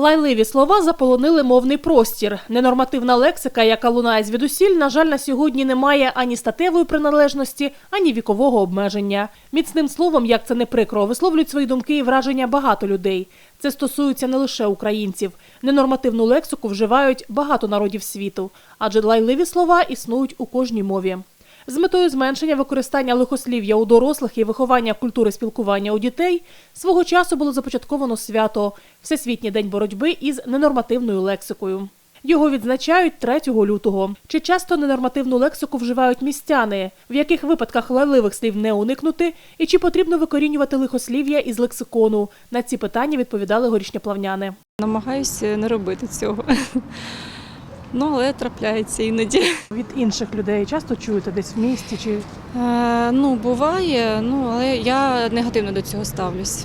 Лайливі слова заполонили мовний простір. Ненормативна лексика, яка лунає звідусіль, на жаль, на сьогодні не має ані статевої приналежності, ані вікового обмеження. Міцним словом, як це не прикро, висловлюють свої думки і враження багато людей. Це стосується не лише українців. Ненормативну лексику вживають багато народів світу, адже лайливі слова існують у кожній мові. З метою зменшення використання лихослів'я у дорослих і виховання культури спілкування у дітей свого часу було започатковано свято Всесвітній день боротьби із ненормативною лексикою. Його відзначають 3 лютого. Чи часто ненормативну лексику вживають містяни? В яких випадках лайливих слів не уникнути? І чи потрібно викорінювати лихослів'я із лексикону? На ці питання відповідали горішньоплавняни. Намагаюся не робити цього. Ну, але трапляється іноді. Від інших людей часто чуєте десь в місті чи Е, ну, буває, ну, але я негативно до цього ставлюсь.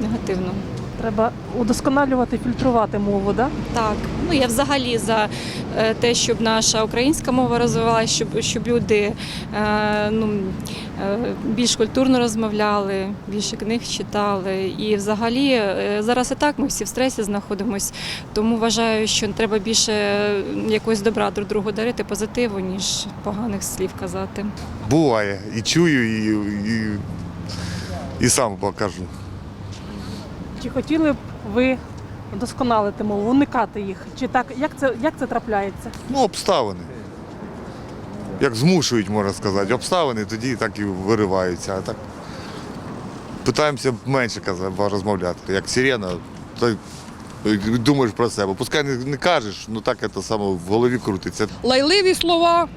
Негативно. Треба удосконалювати, фільтрувати мову, да? Так. Ну, я взагалі за е, те, щоб наша українська мова розвивалася, щоб, щоб люди е, ну, е, більш культурно розмовляли, більше книг читали. І взагалі е, зараз і так ми всі в стресі знаходимося, тому вважаю, що треба більше якогось добра друг другу дарити, позитиву, ніж поганих слів казати. Буває. І чую, і, і, і сам покажу. Чи хотіли б ви вдосконалити мову, уникати їх? Чи так як це як це трапляється? Ну, обставини. Як змушують, можна сказати. Обставини тоді так і вириваються. А так питаємося менше казати, розмовляти. Як сирена, то думаєш про себе. Пускай не, не кажеш, ну так це саме в голові крутиться. Лайливі слова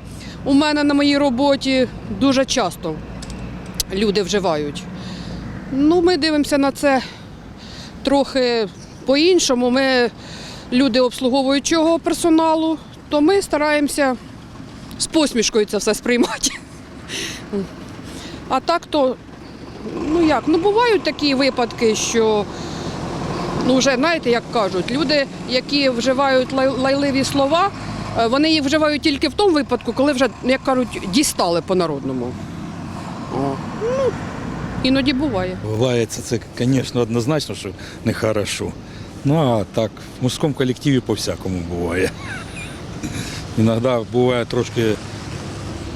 у мене на моїй роботі дуже часто люди вживають. Ну, ми дивимося на це трохи по-іншому. Ми люди обслуговуючого персоналу, то ми стараємося з посмішкою це все сприймати. А так то, ну як, ну бувають такі випадки, що ну вже знаєте, як кажуть, люди, які вживають лай- лайливі слова, е, вони їх вживають тільки в тому випадку, коли вже, як кажуть, дістали по-народному. О. Ну, іноді буває. Буває це, це, звісно, однозначно, що нехорошо. Ну а так, в мужському колективі по-всякому буває. Іноді буває трошки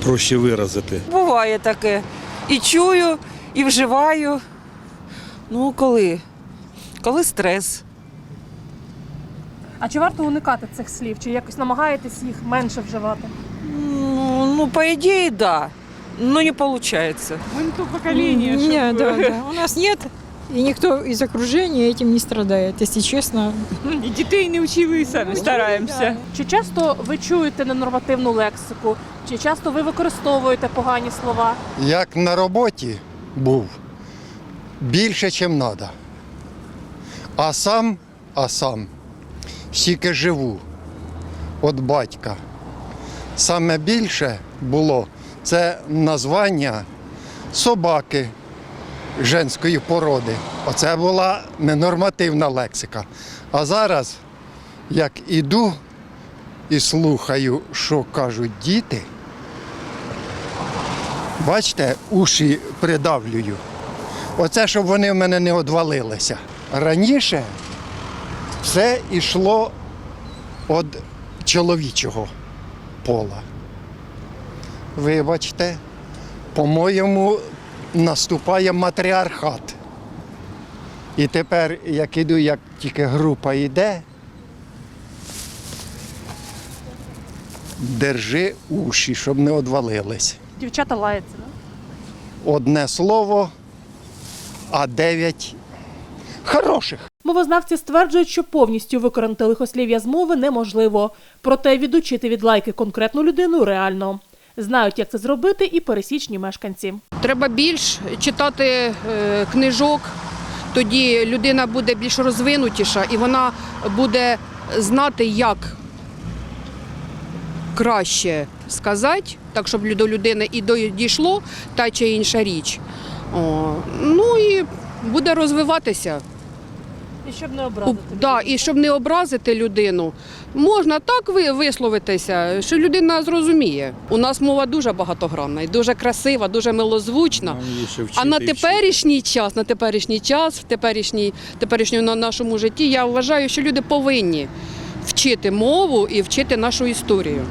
проще виразити. Буває таке. І чую, і вживаю. Ну, коли? Коли стрес. А чи варто уникати цих слів? Чи якось намагаєтесь їх менше вживати? Ну, ну по ідеї, да. Ну, не виходить. Ви не то покоління. Нет, да, да. У нас нет, и никто из окружения этим не страдает, если честно. І дітей не вчили і самі стараємося. Чи часто ви чуєте ненормативну лексику? Чи часто ви використовуєте погані слова? як на роботі був більше, ніж треба. А сам, а сам стільки живу від батька. Саме більше було це названня собаки женської породи. Оце була ненормативна лексика. А зараз, як іду і слухаю, що кажуть діти. Бачите, уші придавлюю. Оце, щоб вони в мене не одвалилися. Раніше все йшло від чоловічого пола. Вибачте, по-моєму, наступає матріархат. І тепер, як іду, як тільки група йде, держи уші, щоб не одвалились Дівчата лаються, да? одне слово, а дев'ять хороших. Мовознавці стверджують, що повністю викоренити лихослів'я з мови неможливо. Проте відучити від лайки конкретну людину реально. Знають, як це зробити, і пересічні мешканці. Треба більш читати е, книжок, тоді людина буде більш розвинутіша і вона буде знати, як краще сказати, так щоб до людини і дійшло та чи інша річ. О, ну і буде розвиватися. І щоб не образити. Да, і щоб не образити людину, можна так ви- висловитися, що людина зрозуміє. У нас мова дуже багатогранна і дуже красива, дуже милозвучна. А на теперішній час, на теперішній час, в теперішній, теперішньому на нашому житті, я вважаю, що люди повинні вчити мову і вчити нашу історію.